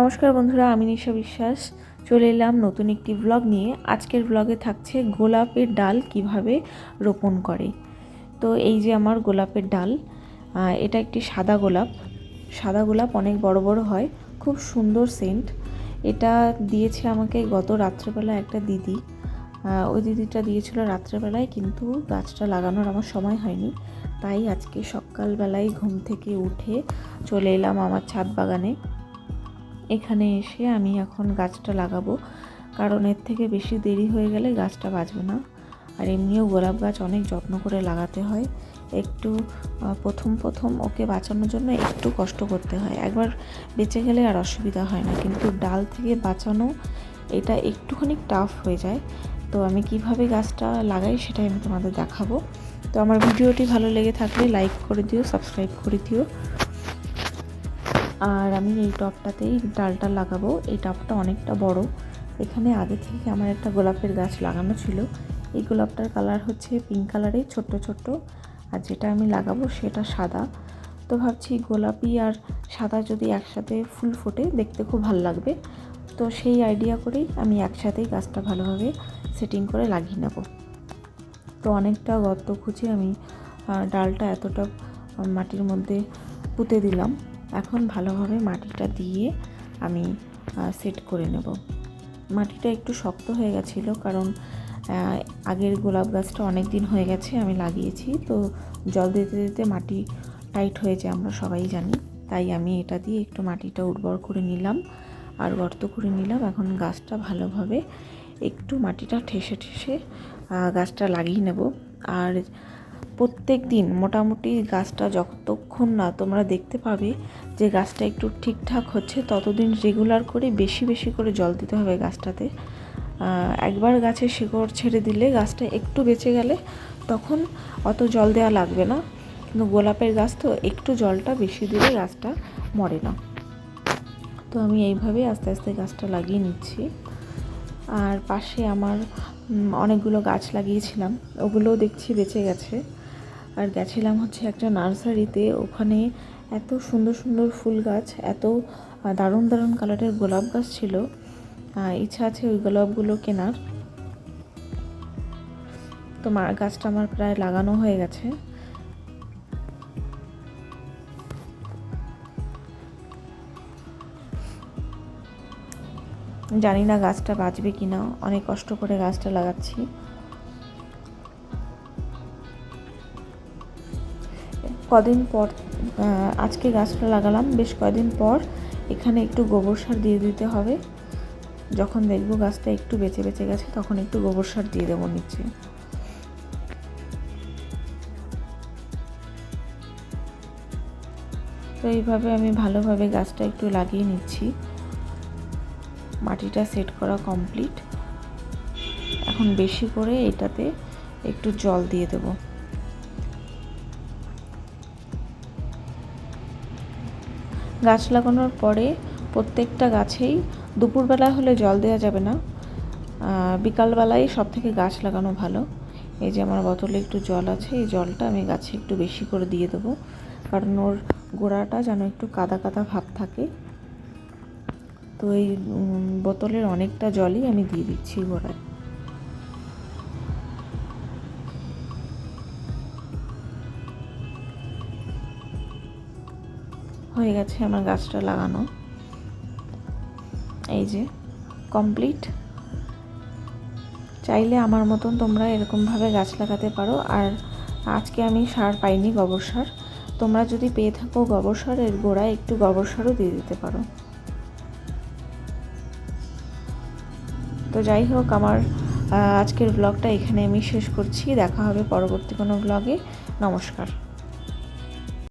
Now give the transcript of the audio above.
নমস্কার বন্ধুরা, আমি নিশা বিশ্বাস। চলে এলাম নতুন একটি ব্লগ নিয়ে। আজকের ব্লগে থাকছে গোলাপের ডাল কীভাবে রোপণ করে। তো এই যে আমার গোলাপের ডাল এটা একটি সাদা গোলাপ। সাদা গোলাপ অনেক বড় বড় হয়, খুব সুন্দর সেন্ট এটা দিয়েছে আমাকে গত রাত্রেবেলা একটা দিদি। ওই দিদিটা দিয়েছিল রাত্রেবেলায়, কিন্তু গাছটা লাগানোর আমার সময় হয়নি। তাই আজকে সকালবেলায় ঘুম থেকে উঠে চলে এলাম আমার ছাদ বাগানে। এখানে এসে আমি এখন গাছটা লাগাবো। কারণ এর থেকে বেশি দেরি হয়ে গেলে গাছটা বাঁচবে না। আর এমনিও গোলাপ গাছ অনেক যত্ন করে লাগাতে হয়। একটু প্রথম প্রথম ওকে বাঁচানোর জন্য একটু কষ্ট করতে হয়। একবার বেঁচে গেলে আর অসুবিধা হয় না। কিন্তু ডাল থেকে বাঁচানো, এটা একটুখানি টাফ হয়ে যায়। তো আমি কীভাবে গাছটা লাগাই সেটাই আমি তোমাদের দেখাবো। তো আমার ভিডিওটি ভালো লেগে থাকলে লাইক করে দিও সাবস্ক্রাইব করে দিও। আর আমি এই টবটাতেই ডালটা লাগাবো। এই টবটা অনেকটা বড়। এখানে আগে থেকে আমার একটা গোলাপের গাছ লাগানো ছিল। এই গোলাপটার কালার হচ্ছে পিঙ্ক কালারের, ছোট্ট ছোট্ট। আর যেটা আমি লাগাবো সেটা সাদা। তো ভাবছি গোলাপি আর সাদা যদি একসাথে ফুল ফোটে, দেখতে খুব ভালো লাগবে। তো সেই আইডিয়া করেই আমি একসাথেই গাছটা ভালোভাবে সেটিং করে লাগিয়ে নেব। তো অনেকটা গর্ত খুঁজে আমি ডালটা এতটা মাটির মধ্যে পুঁতে দিলাম। এখন ভালোভাবে মাটিটা দিয়ে আমি সেট করে নেব। মাটিটা একটু শক্ত হয়ে গেছিল কারণ আগের গোলাপ গাছটা অনেক দিন হয়ে গেছে, আমি লাগিয়েছি। তো জল দিতে দিতে মাটি টাইট হয়ে যায়, আমরা সবাই জানি। তাই আমি এটা দিয়ে একটু মাটিটা উর্বর করে নিলাম আর গর্ত করে নিলাম। এখন গাছটা ভালোভাবে একটু মাটিটা ঠেসে ঠেসে গাছটা লাগিয়ে নেব। আর প্রত্যেক দিন মোটামুটি গাছটা যতক্ষণ না তোমরা দেখতে পাবে যে গাছটা একটু ঠিকঠাক হচ্ছে, ততদিন রেগুলার করে বেশি বেশি করে জল দিতে হবে গাছটাতে। একবার গাছে শিকড় ছেড়ে দিলে গাছটা একটু বেঁচে গেলে তখন অত জল দেওয়া লাগবে না। কিন্তু গোলাপের গাছ তো একটু জলটা বেশি দিলে গাছটা মরে না। তো আমি এইভাবে আস্তে আস্তে গাছটা লাগিয়ে নিচ্ছি। আর পাশে আমার অনেকগুলো গাছ লাগিয়েছিলাম। ওগুলোও দেখছি বেঁচে গেছে। আর গেছিলাম হচ্ছে একটা নার্সারিতে। ওখানে এত সুন্দর সুন্দর ফুল গাছ, এত দারুণ দারুণ কালারের গোলাপ গাছ ছিল। ইচ্ছা আছে ওই গোলাপগুলো কেনার। তো গাছটা আমার প্রায় লাগানো হয়ে গেছে। জানি না গাছটা বাঁচবে কি না অনেক কষ্ট করে গাছটা লাগাচ্ছি। কদিন পর আজকে গাছটা লাগালাম, বেশ কদিন পর এখানে একটু গোবর সার দিয়ে দিতে হবে। যখন দেখব গাছটা একটু বেঁচে বেঁচে গেছে, তখন একটু গোবর সার দিয়ে দেবো নিচে। তো এইভাবে আমি ভালোভাবে গাছটা একটু লাগিয়ে নিচ্ছি। মাটিটা সেট করা কমপ্লিট। এখন বেশি করে এটাতে একটু জল দিয়ে দেব। গাছ লাগানোর পরে প্রত্যেকটা গাছেই দুপুরবেলা হলে জল দেওয়া যাবে না। বিকালবেলায় সব থেকে গাছ লাগানো ভালো। এই যে আমার বোতলে একটু জল আছে, এই জলটা আমি গাছে একটু বেশি করে দিয়ে দেবো। কারণ ওর গোড়াটা যেন একটু কাদা কাদা ভাব থাকে। তো এই বোতলের অনেকটা জলই আমি দিয়ে দিচ্ছি গোড়ায়। হয়ে গেছে আমার গাছটা লাগানো। এই যে কমপ্লিট চাইলে আমার মতন তোমরা এরকমভাবে গাছ লাগাতে পারো। আর আজকে আমি সার পাইনি গোবর সার। তোমরা যদি পেয়ে থাকো গোবর সার, এর গোড়ায় একটু গোবর সারও দিয়ে দিতে পারো। তো যাই হোক, আমার আজকের ব্লগটা এখানে আমি শেষ করছি। দেখা হবে পরবর্তী কোনো ব্লগে নমস্কার।